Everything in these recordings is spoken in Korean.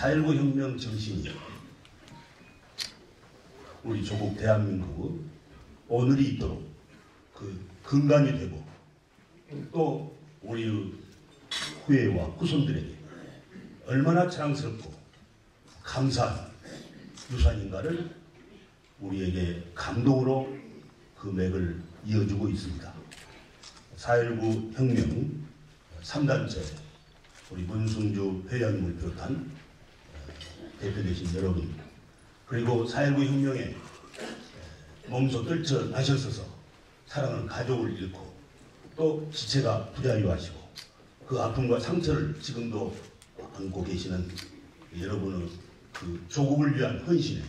그런 정신이 우리 조국 대한민국 오늘이 있도록 그 근간이 되고 또 우리 후예와 후손들에게 얼마나 자랑스럽고 감사한 유산인가를 우리에게 감동으로 그 맥을 이어주고 있습니다. 4.19 혁명 3단체 우리 문승주 회장님을 비롯한 대표 되신 여러분 그리고 4.19 혁명에 몸소 떨쳐나셨어서 사랑하는 가족을 잃고 또 지체가 부자유하시고 그 아픔과 상처를 지금도 안고 계시는 여러분의 그 조국을 위한 헌신에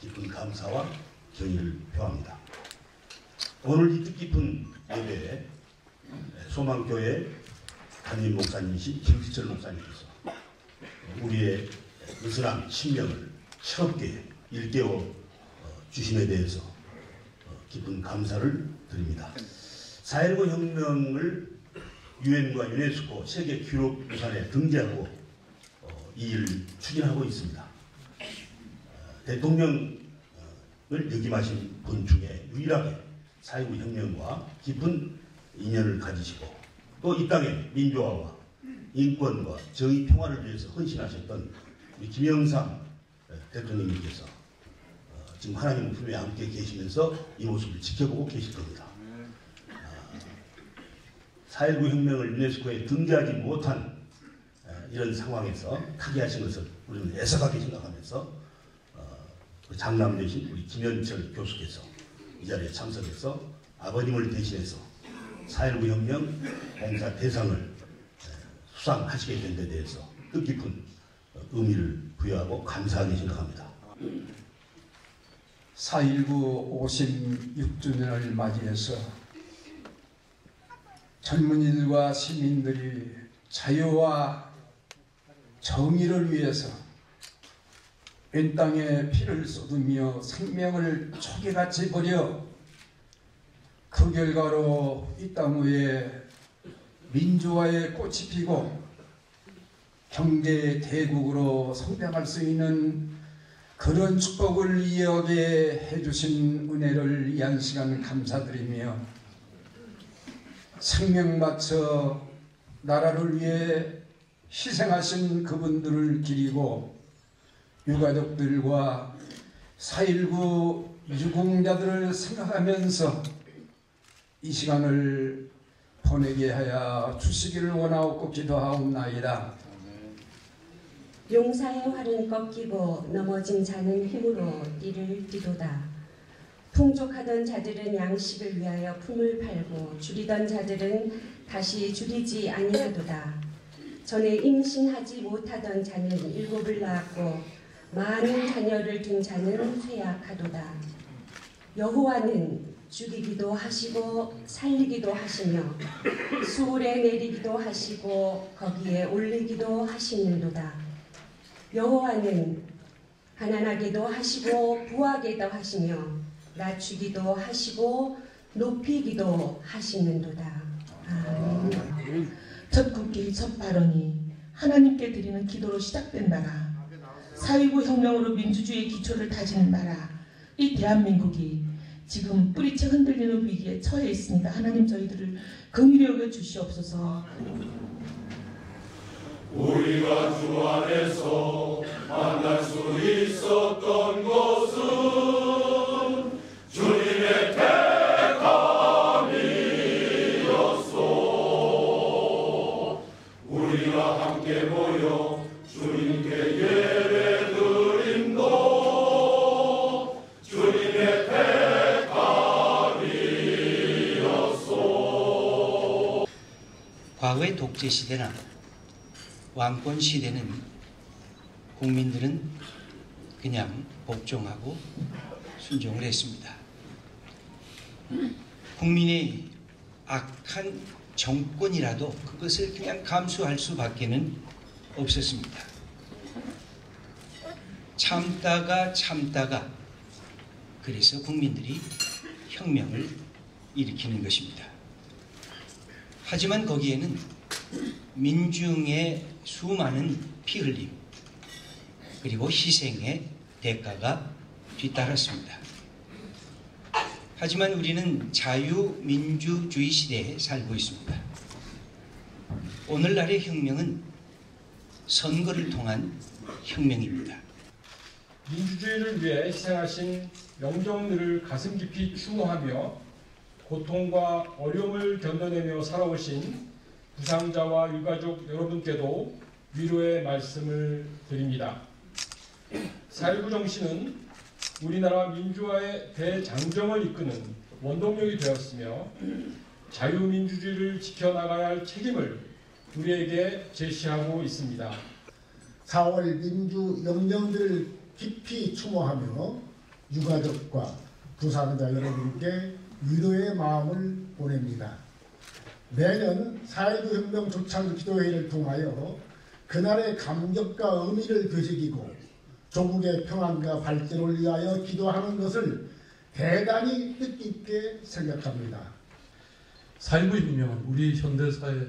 깊은 감사와 경의를 표합니다. 오늘 이 뜻깊은 예배에 소망교회 담임 목사님이신 김기철 목사님께서 우리의 느슨한 신명을 새롭게 일깨워 주심에 대해서 깊은 감사를 드립니다. 4.19 혁명을 유엔과 유네스코 세계 기록 유산에 등재하고 이 일을 추진하고 있습니다. 대통령을 역임하신 분 중에 유일하게 4.19 혁명과 깊은 인연을 가지시고 또 이 땅의 민주화와 인권과 정의 평화를 위해서 헌신하셨던 김영삼 대통령님께서 지금 하나님 품에 함께 계시면서 이 모습을 지켜보고 계실 겁니다. 4.19 혁명을 유네스코에 등재하지 못한 이런 상황에서 타개하신 것을 우리는 애석하게 생각하면서 그 장남 되신 우리 김현철 교수께서 이 자리에 참석해서 아버님을 대신해서 4.19 혁명 봉사 대상을 수상하시게 된 데 대해서 뜻깊은 의미를 부여하고 감사하게 생각합니다. 4.19 56주년을 맞이해서 젊은이들과 시민들이 자유와 정의를 위해서 온 땅에 피를 쏟으며 생명을 초계같이 버려 그 결과로 이 땅 위에 민주화의 꽃이 피고 경제 대국으로 성장할 수 있는 그런 축복을 이어게 해주신 은혜를 위한 시간 감사드리며 생명 바쳐 나라를 위해 희생하신 그분들을 기리고 유가족들과 4.19 유공자들을 생각하면서 이 시간을 보내게 하여 주시기를 원하옵고 기도하옵나이다. 용사의 활은 꺾이고 넘어진 자는 힘으로 띠를 띠도다. 풍족하던 자들은 양식을 위하여 품을 팔고 줄이던 자들은 다시 줄이지 아니하도다. 전에 임신하지 못하던 자는 일곱을 낳았고 많은 자녀를 둔 자는 쇠약하도다. 여호와는 죽이기도 하시고 살리기도 하시며 수울에 내리기도 하시고 거기에 올리기도 하시는도다. 여호와는 가난하게도 하시고 부하게도 하시며 낮추기도 하시고 높이기도 하시는도다. 아멘. 첫 국기 첫 발언이 하나님께 드리는 기도로 시작된 나라 4.19 혁명으로 민주주의 기초를 다지는 나라 이 대한민국이 지금 뿌리채 흔들리는 위기에 처해 있습니다. 하나님 저희들을 긍휼히 여겨 주시옵소서. 우리가 주 안에서 만날 수 있었던 것은 주님의 택함이었소. 우리가 함께 모여 주님께 예배 드림도 주님의 택함이었소. 과거의 독재 시대나 왕권 시대는 국민들은 그냥 복종하고 순종을 했습니다. 국민의 악한 정권이라도 그것을 그냥 감수할 수밖에는 없었습니다. 참다가 참다가 그래서 국민들이 혁명을 일으키는 것입니다. 하지만 거기에는 민중의 수많은 피 흘림, 그리고 희생의 대가가 뒤따랐습니다. 하지만 우리는 자유민주주의 시대에 살고 있습니다. 오늘날의 혁명은 선거를 통한 혁명입니다. 민주주의를 위해 희생하신 영정들을 가슴 깊이 추모하며 고통과 어려움을 견뎌내며 살아오신 부상자와 유가족 여러분께도 위로의 말씀을 드립니다. 4.19 정신은 우리나라 민주화의 대장정을 이끄는 원동력이 되었으며 자유민주주의를 지켜나가야 할 책임을 우리에게 제시하고 있습니다. 4월 민주 영령들을 깊이 추모하며 유가족과 부상자 여러분께 위로의 마음을 보냅니다. 매년 4.19 혁명 조창 기도회를 통하여 그날의 감격과 의미를 되새기고 조국의 평안과 발전을 위하여 기도하는 것을 대단히 뜻깊게 생각합니다. 4.19 혁명은 우리 현대사의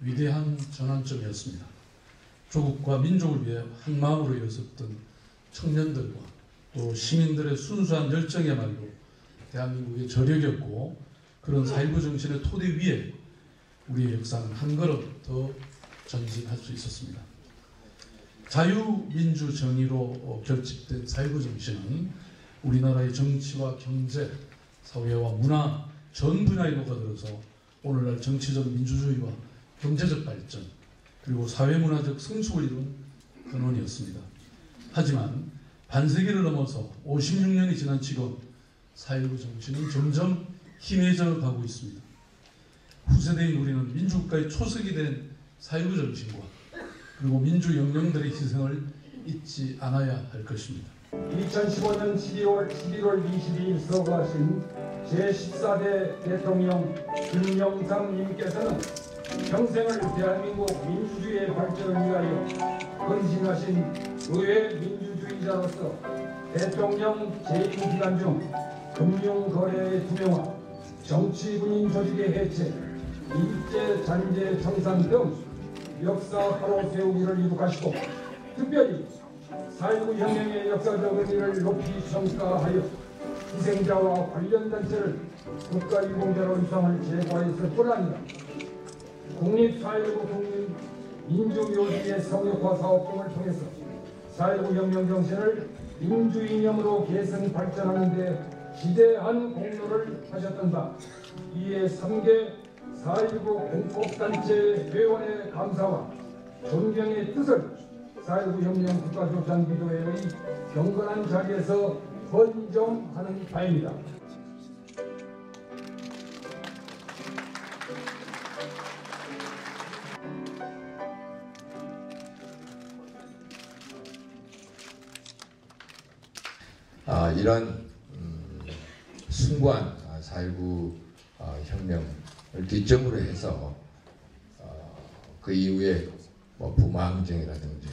위대한 전환점이었습니다. 조국과 민족을 위해 한마음으로 일어섰던 청년들과 또 시민들의 순수한 열정이야말로 대한민국의 저력이었고 그런 4.19 정신의 토대 위에 우리의 역사는 한 걸음 더 전진할 수 있었습니다. 자유민주 정의로 어, 결집된 4.19 정신은 우리나라의 정치와 경제, 사회와 문화 전 분야에 녹아들어서 오늘날 정치적 민주주의와 경제적 발전 그리고 사회문화적 성숙을 이룬 근원이었습니다. 하지만 반세기를 넘어서 56년이 지난 지금 4.19 정신은 점점 희미해져 가고 있습니다. 후세대인 우리는 민주국가의 초석이 된4.19 정신과 그리고 민주 영령들의 희생을 잊지 않아야 할 것입니다. 2015년 12월 11월 22일 서거하신 제14대 대통령 김영삼님께서는 평생을 대한민국 민주주의의 발전을 위하여 헌신하신 의회 민주주의자로서 대통령 재임 기간 중 금융거래의 투명화, 정치군인 조직의 해체, 일제 잔재 청산 등 역사 바로 세우기를 이룩하시고 특별히 4.19 혁명의 역사적 의미를 높이 평가하여 희생자와 관련 단체를 국가유공자로 유상을 제거했을 뿐 아니라 국립 4.19 국민 민주묘지의 성역화 사업 등을 통해서 4.19 혁명 정신을 민주이념으로 계승 발전하는 데 기대한 공로를 하셨던 바 이에 3개 4.19 공법단체 회원의 감사와 존경의 뜻을 4.19 혁명 국가조찬 기도회의 경건한 자리에서 헌정하는 바입니다. 아, 이런 음, 숭고한 4.19 어, 혁명을 기점으로 해서 어, 그 이후에 뭐 부마항쟁이라든지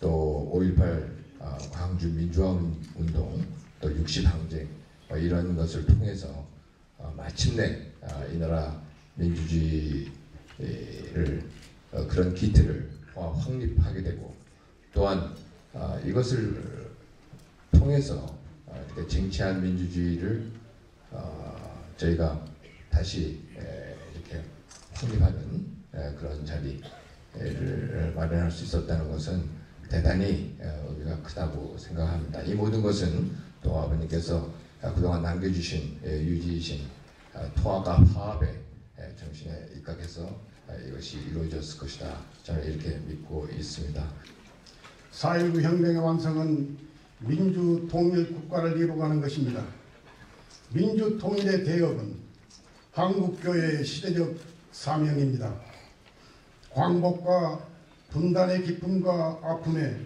또 5.18 어, 광주 민주화 운- 운동 또 60항쟁 뭐 이런 것을 통해서 어, 마침내 아, 이 나라 민주주의를 어, 그런 기틀을 어, 확립하게 되고 또한 아, 이것을 통해서 어, 이렇게 쟁취한 민주주의를 어, 저희가 다시 에, 그런 자리를 마련할 수 있었다는 것은 대단히 어, 의미가 크다고 생각합니다. 이 모든 것은 또 아버님께서 아, 그동안 남겨주신 에, 유지이신 아, 통합과 화합의 에, 정신에 입각해서 아, 이것이 이루어졌을 것이다. 저는 이렇게 믿고 있습니다. 4.19 혁명의 완성은 민주 통일 국가를 이루가는 것입니다. 민주 통일의 대업은 한국교회의 시대적 사명입니다. 광복과 분단의 기쁨과 아픔에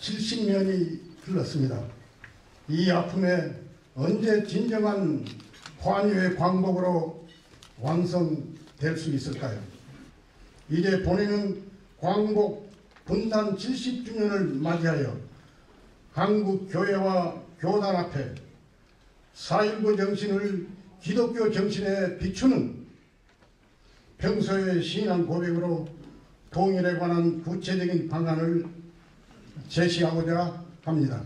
70년이 흘렀습니다. 이 아픔에 언제 진정한 환유의 광복으로 완성될 수 있을까요? 이제 본인은 광복 분단 70주년을 맞이하여 한국 교회와 교단 앞에 4.19 정신을 기독교 정신에 비추는 평소의 신앙 고백으로 통일에 관한 구체적인 방안을 제시하고자 합니다.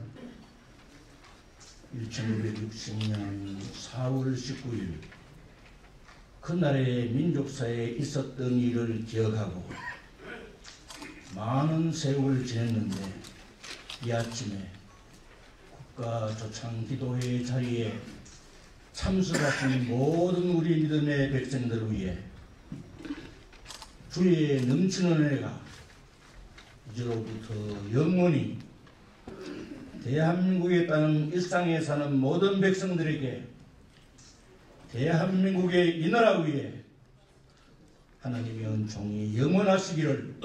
1960년 4월 19일 그날의 민족사에 있었던 일을 기억하고 많은 세월 지냈는데 이 아침에 국가조창기도회 자리에 참석하신 모든 우리 믿음의 백성들을 위해 주의 넘치는 은혜가 이제로부터 영원히 대한민국에 따른 일상에 사는 모든 백성들에게 대한민국의 이 나라 위에 하나님의 은총이 영원하시기를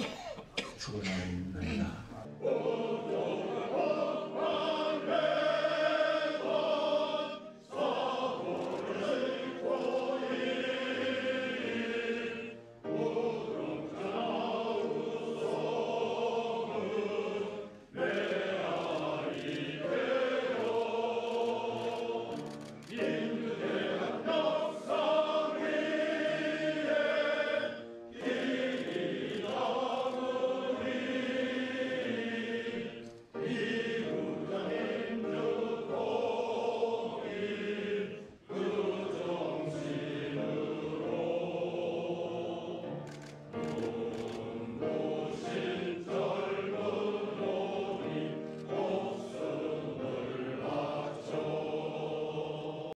축원합니다.